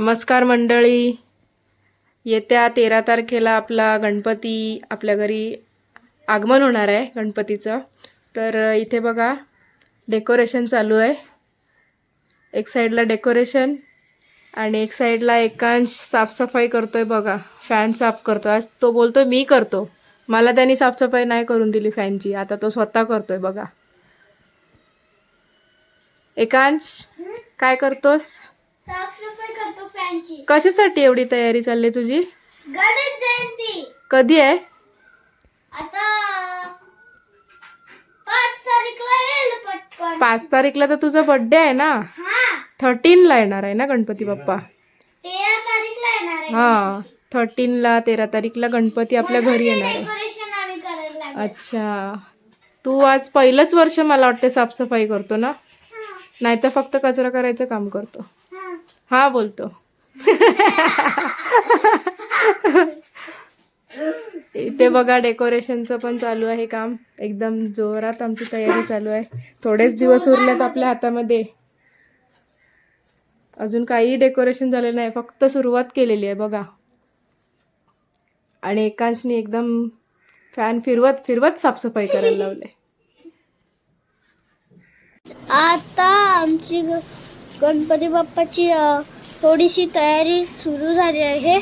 नमस्कार मंडळी. येत्या तेरा तारखेला आपला गणपती आपल्या घरी आगमन होणार आहे गणपतीचं. तर इथे बघा डेकोरेशन चालू आहे. एक साईडला डेकोरेशन आणि एक साईडला एकांश साफसफाई करतो आहे बघा. फॅन साफ करतो. आज तो बोलतो मी करतो. मला त्यांनी साफसफाई नाही करून दिली फॅनची. आता तो स्वतः करतो आहे बघा. एकांश काय करतोस? साफसफाई करतो फॅनची. कशासाठी एवढी तयारी चालली तुझी? गणेश जयंती. कधी आहे? आता पाच तारीखला येईल पटकन. पाच तारीखला तर तुझा बर्थडे आहे ना? हा. थर्टीनला येणार आहे ना गणपती बाप्पा? तेरा तारीखला येणार आहे. हा थर्टीनला तेरा तारीखला गणपती आपल्या घरी येणार आहे. डेकोरेशन आम्ही करायला लागलो. अच्छा. तू आज पहिलंच वर्ष मला वाटते साफसफाई करतो ना? हा, नाही तर फक्त कचरा करायचं काम करतो. हा. बोलतो. इथे बघा डेकोरेशनचं पण चालू आहे काम. एकदम जोरात आमची तयारी चालू आहे. थोडेच दिवस उरलेत आपल्या हातामध्ये. अजून काही डेकोरेशन झालेलं नाही फक्त सुरुवात केलेली आहे बघा. आणि एकांशनी एकदम फॅन फिरवत फिरवत साफसफाई करायला लावले आता आमची गणपती बाप्पाची थोडीशी तयारी सुरू झाली आहे.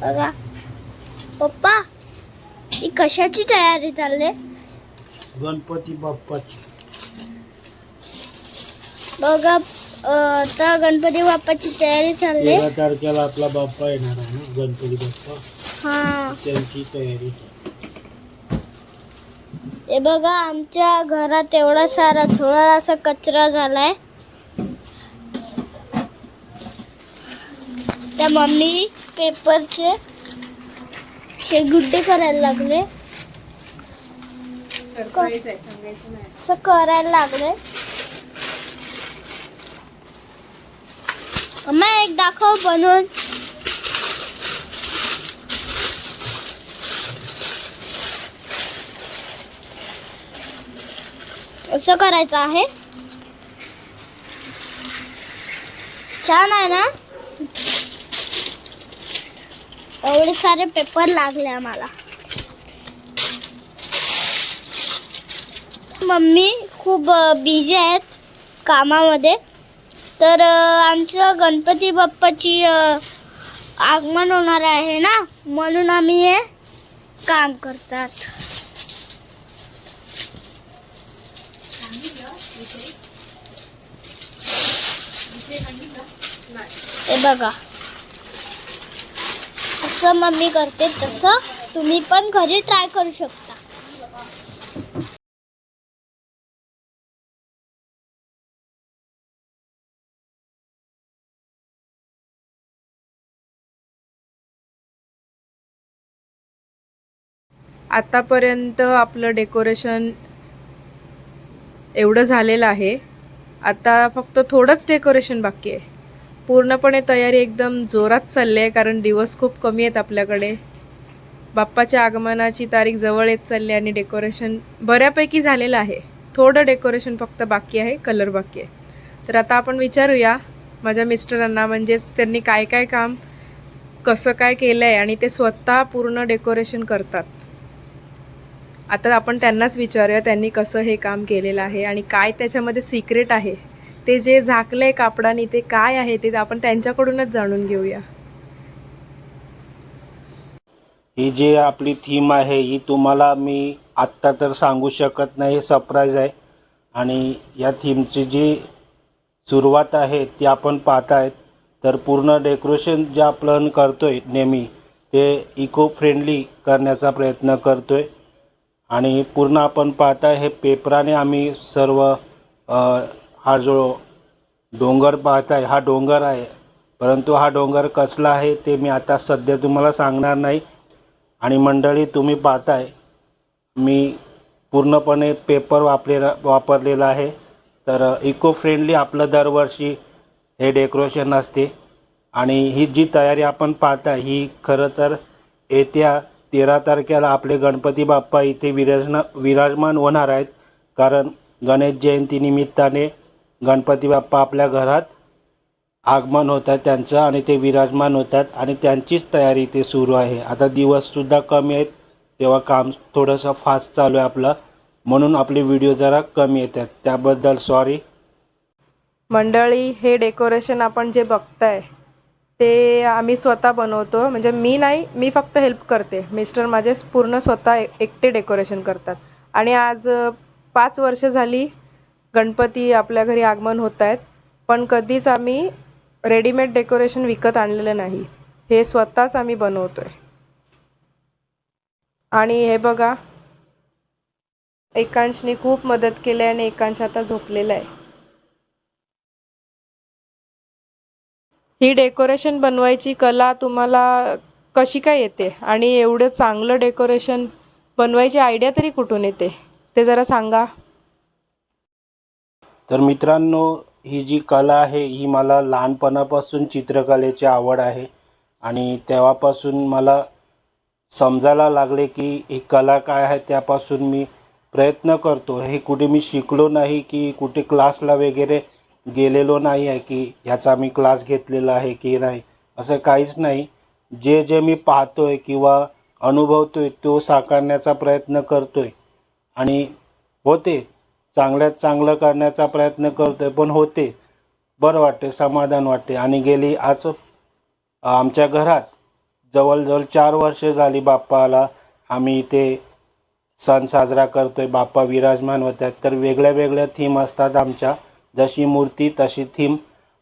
बघा. पप्पा ही कशाची तयारी चालली? गणपती बाप्पाची. बघा आता गणपती बाप्पाची तयारी चालली. तेरा तारखेला आपला बाप्पा येणार आहे ना गणपती बाप्पा? हा. त्यांची तयारी. हे बघा आमच्या घरात एवढा सारा थोडासा कचरा झालाय. त्या मम्मी पेपरचे शेगुड्डे करायला लागले. असं करायला लागले. अम्मा एक दाखव बनवून. असं करायचं आहे. छान आहे ना? एवढे सारे पेपर लागले आम्हाला. मम्मी खूप बिझी आहेत कामामध्ये. तर आमचं गणपती बाप्पाची आगमन होणार आहे ना? म्हणून आम्ही हे काम करतात. हे बघा. असं मम्मी करते तसं तुम्ही पण घरी ट्राय करू शकता. आतापर्यंत आपलं डेकोरेशन एवढं झालेलं आहे. आता फक्त थोडंच डेकोरेशन बाकी आहे. पूर्णपणे तयारी एकदम जोरात चालली आहे कारण दिवस खूप कमी आहेत आपल्याकडे. बाप्पाच्या आगमनाची तारीख जवळ येत चालली आहे आणि डेकोरेशन बऱ्यापैकी झालेलं आहे. थोडं डेकोरेशन फक्त बाकी आहे कलर बाकी आहे. तर आता आपण विचारूया माझ्या मिस्टरांना म्हणजेच त्यांनी काय काय काम कसं काय केलं आहे आणि ते स्वतः पूर्ण डेकोरेशन करतात. आता आपण त्यांनाच विचारूया त्यांनी कसं हे काम केलेलं आहे आणि काय त्याच्यामध्ये सिक्रेट आहे. ते जे झाकलं आहे कापडाने ते काय आहे ते आपण त्यांच्याकडूनच जाणून घेऊया. ही जी आपली थीम आहे ही तुम्हाला मी आत्ता तर सांगू शकत नाही सरप्राईज आहे. आणि या थीमची जी सुरुवात आहे ती आपण पाहतायत. तर पूर्ण डेकोरेशन जे आपण आहे नेहमी ते इको फ्रेंडली करण्याचा प्रयत्न करतो आहे आणि पूर्ण आपण पाहता हे पेपराने आम्ही सर्व हा जो डोंगर पाहताय हा डोंगर आहे. परंतु हा डोंगर कसला आहे ते मी आता सध्या तुम्हाला सांगणार नाही. आणि मंडळी तुम्ही पाहताय मी पूर्णपणे पेपर वापरेला वापरलेला आहे. तर इको फ्रेंडली आपलं दरवर्षी हे डेकोरेशन असते. आणि ही जी तयारी आपण पाहता ही खरं तर येत्या तेरा तारखेला आपले गणपती बाप्पा इथे विराजना विराजमान होणार आहेत. कारण गणेश जयंतीनिमित्ताने गणपती बाप्पा आपल्या घरात आगमन होत आहे त्यांचं आणि ते विराजमान होतात आणि त्यांचीच तयारी ते सुरू आहे. आता दिवससुद्धा कमी आहेत. तेव्हा काम थोडंसं फास्ट चालू आहे आपलं. म्हणून आपले व्हिडिओ जरा कमी येतात त्याबद्दल सॉरी मंडळी हे डेकोरेशन आपण जे बघताय ते आम्ही स्वतः बनवतो. म्हणजे मी नाही मी फक्त हेल्प करते. मिस्टर माझे पूर्ण स्वतः एकटे डेकोरेशन करतात. आणि आज पाच वर्ष झाली गणपती आपल्या घरी आगमन होत आहेत. पण कधीच आम्ही रेडीमेड डेकोरेशन विकत आणलेलं नाही. हे स्वतःच आम्ही बनवतो आहे आणि हे बघा एकांशने खूप मदत केली आहे आणि एकांश आता झोपलेला आहे. ही डेकोरेशन बनवायची कला तुम्हाला कशी काय येते? आणि एवढं चांगलं डेकोरेशन बनवायची आयडिया तरी कुठून येते? ते जरा सांगा. तर मित्रांनो ही जी कला आहे ही मला लहानपणापासून चित्रकलेची आवड आहे. आणि तेव्हापासून मला समजायला लागले की ही कला काय आहे त्यापासून मी प्रयत्न करतो. हे कुठे मी शिकलो नाही की कुठे क्लासला वगैरे गेलेलो नाही आहे की ह्याचा मी क्लास घेतलेला आहे की नाही असं काहीच नाही. जे जे मी पाहतो आहे किंवा अनुभवतो आहे तो साकारण्याचा प्रयत्न करतो आहे आणि होते चांगल्यात चांगलं करण्याचा प्रयत्न करतो आहे पण होते. बरं वाटते समाधान वाटते आणि गेली आज आमच्या घरात जवळजवळ चार वर्ष झाली बाप्पाला आम्ही इथे सण साजरा करतो आहे बाप्पा विराजमान होतात तर वेगळ्या वेगळ्या थीम असतात आमच्या. जशी मूर्ती तशी थीम.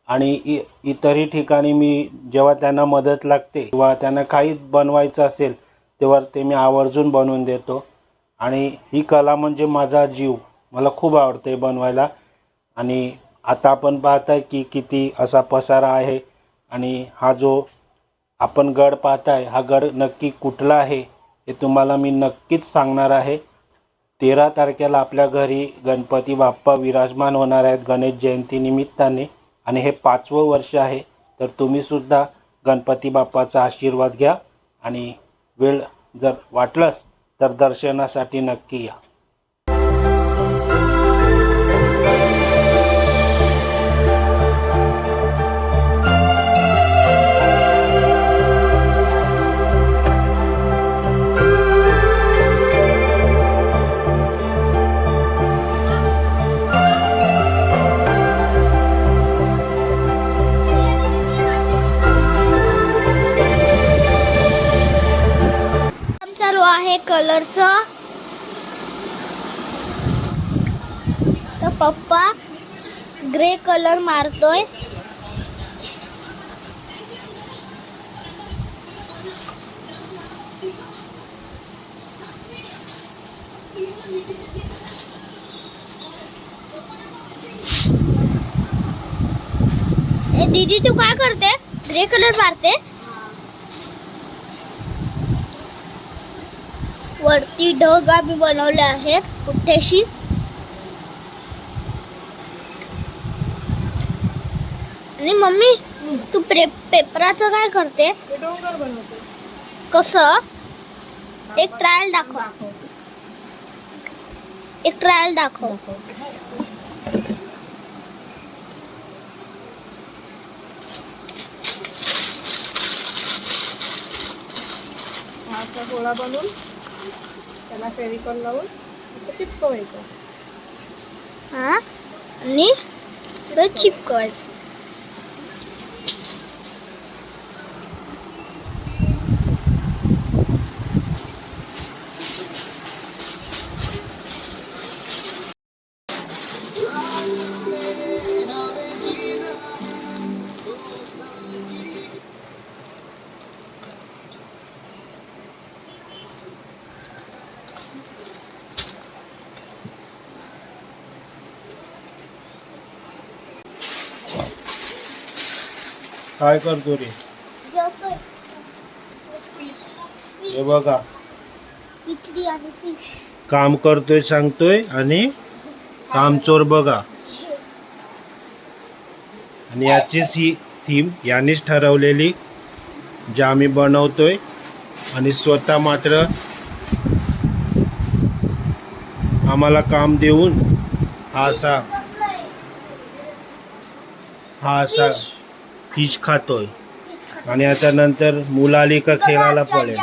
आणि इ इतरही ठिकाणी मी जेव्हा त्यांना मदत लागते किंवा त्यांना काही बनवायचं असेल तेव्हा ते मी आवर्जून बनवून देतो. आणि ही कला म्हणजे माझा जीव. मला खूप आवडते बनवायला. आणि आता आपण पाहताय की किती असा पसारा आहे. आणि हा जो आपण गड पाहताय हा गड नक्की कुठला आहे हे तुम्हाला मी नक्कीच सांगणार आहे. तेरा तारखेला आपल्या घरी गणपती बाप्पा विराजमान होणार आहेत गणेश जयंतीनिमित्ताने आणि हे पाचवं वर्ष आहे तर तुम्हीसुद्धा गणपती बाप्पाचा आशीर्वाद घ्या. आणि वेळ जर वाटलंच तर दर्शनासाठी नक्की या. कलर मारतोय. ए, दीदी, तू काय करते? ग्रे कलर मारते? वरती ढग आम्ही आहेत. कुठेशी? आणि मम्मी तू प्रे पेपराचं काय करते? कसं? एक ट्रायल दाखव. एक ट्रायल दाखव. असा गोळा बनवून त्याला फेविकॉल लावून असं चिपकवायचं. हा? आणि चिपकवायचं. काय करतो रे? हे बघा. खिचडी आणि फिश. काम करतोय सांगतोय आणि कामचोर बघा. आणि याचीच ही थीम यानेच ठरवलेली जे आम्ही बनवतोय. आणि स्वतः मात्र आम्हाला काम देऊन हा असा हा असा फिश खातोय. आणि आता नंतर मुलं आली का खेळायला पडेल.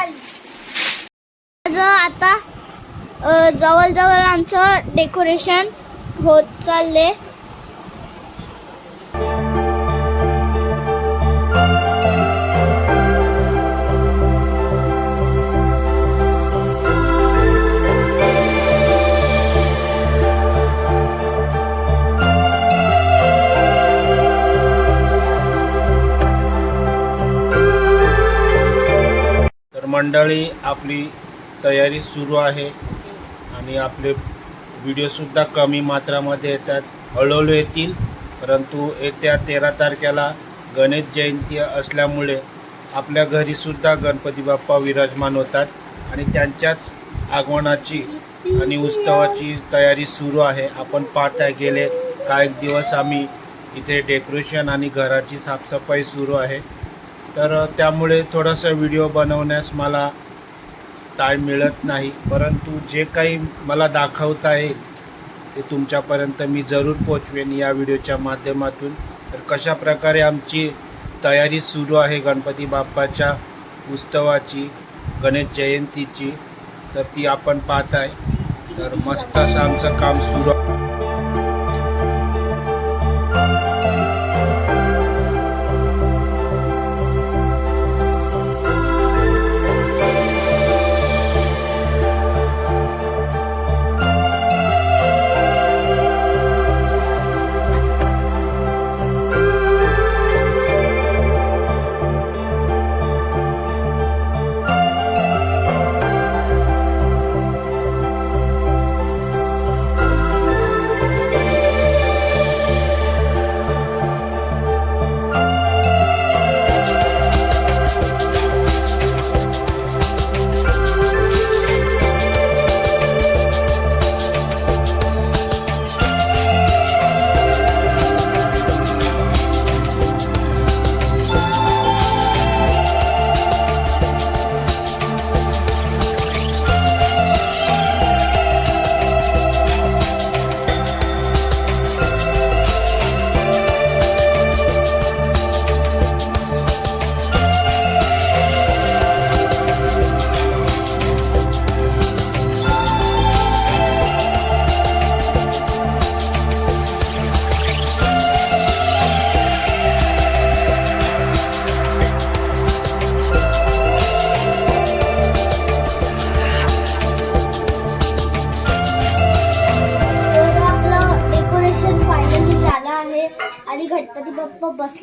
आता जवळजवळ आमचं डेकोरेशन होत चालले मंडळी आपली तयारी सुरू आहे. आणि आपले व्हिडिओसुद्धा कमी मात्रामध्ये येतात. हळूहळू येतील. परंतु येत्या तेरा तारखेला गणेश जयंती असल्यामुळे आपल्या घरीसुद्धा गणपती बाप्पा विराजमान होतात. आणि त्यांच्याच आगमनाची आणि उत्सवाची तयारी सुरू आहे. आपण पाहताय गेले काही दिवस आम्ही इथे डेकोरेशन आणि घराची साफसफाई सुरू आहे. तर त्यामुळे थोडासा व्हिडिओ बनवण्यास मला टाईम मिळत नाही. परंतु जे काही मला दाखवता येईल ते तुमच्यापर्यंत मी जरूर पोचवेन या व्हिडिओच्या माध्यमातून. तर कशा प्रकारे आमची तयारी सुरू आहे गणपती बाप्पाच्या उत्सवाची गणेश जयंतीची तर ती आपण पाहताय. तर मस्त असं आमचं काम सुरू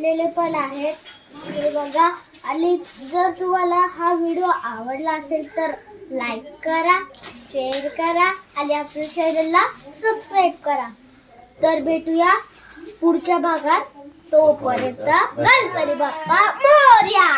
असलेले पण आहेत. हे बघा. आणि जर तुम्हाला हा व्हिडिओ आवडला असेल तर लाईक करा शेअर करा आणि आपल्या चॅनलला सबस्क्राईब करा. तर भेटूया पुढच्या भागात. तोपर्यंत गणपती बाप्पा मोर्या!